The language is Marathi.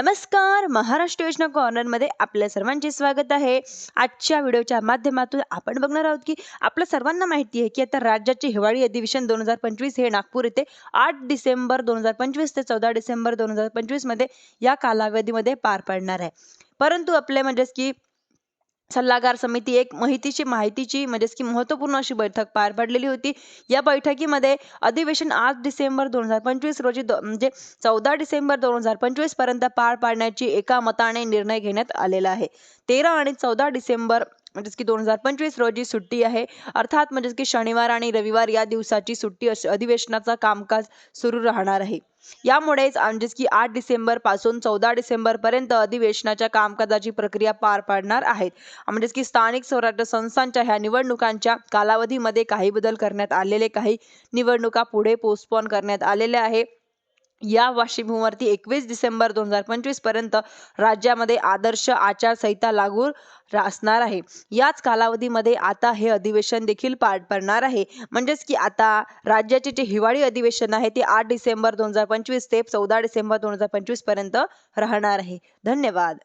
नमस्कार. महाराष्ट्र योजना कॉर्नरमध्ये आपल्या सर्वांचे स्वागत आहे. आजच्या व्हिडिओच्या माध्यमातून आपण बघणार आहोत की आपल्या सर्वांना माहिती आहे की आता राज्याचे हिवाळी अधिवेशन दोन हजार पंचवीस हे नागपूर येथे आठ डिसेंबर दोन हजार पंचवीस ते चौदा डिसेंबर दोन हजार पंचवीसमध्ये या कालावधीमध्ये पार पडणार आहे. परंतु आपले म्हणजेच की सल्लागार समिती एक माहितीची माहितीची म्हणजेच की महत्त्वपूर्ण अशी बैठक पार पडलेली होती. या बैठकीमध्ये अधिवेशन आठ डिसेंबर दोन हजार पंचवीस रोजी म्हणजे चौदा डिसेंबर दोन हजार पंचवीसपर्यंत पार पाडण्याची एका मताने निर्णय घेण्यात आलेला आहे. तेरा आणि चौदा डिसेंबर म्हणजेच की दोन हजार पंचवीस रोजी सुट्टी आहे. अर्थात म्हणजेच की शनिवार आणि रविवार या दिवसाची सुट्टी अधिवेशनाचा कामकाज सुरू राहणार आहे. यामुळेच म्हणजेच की आठ डिसेंबरपासून चौदा डिसेंबर पर्यंत अधिवेशनाच्या कामकाजाची प्रक्रिया पार पाडणार आहेत. म्हणजेच की स्थानिक स्वराज्य संस्थांच्या ह्या निवडणुकांच्या कालावधीमध्ये काही बदल करण्यात आलेले काही निवडणुका पुढे पोस्टपोन करण्यात आलेल्या आहे या पार्श्वभूमीवरती एकवीस डिसेंबर दोन हजार पंचवीसपर्यंत राज्यामध्ये आदर्श आचारसंहिता लागू असणार आहे. याच कालावधीमध्ये आता हे अधिवेशन देखील पार पडणार आहे. म्हणजेच की आता राज्याचे जे हिवाळी अधिवेशन आहे ते आठ डिसेंबर दोन हजार पंचवीस ते चौदा डिसेंबर दोन हजार पंचवीसपर्यंत राहणार आहे. धन्यवाद.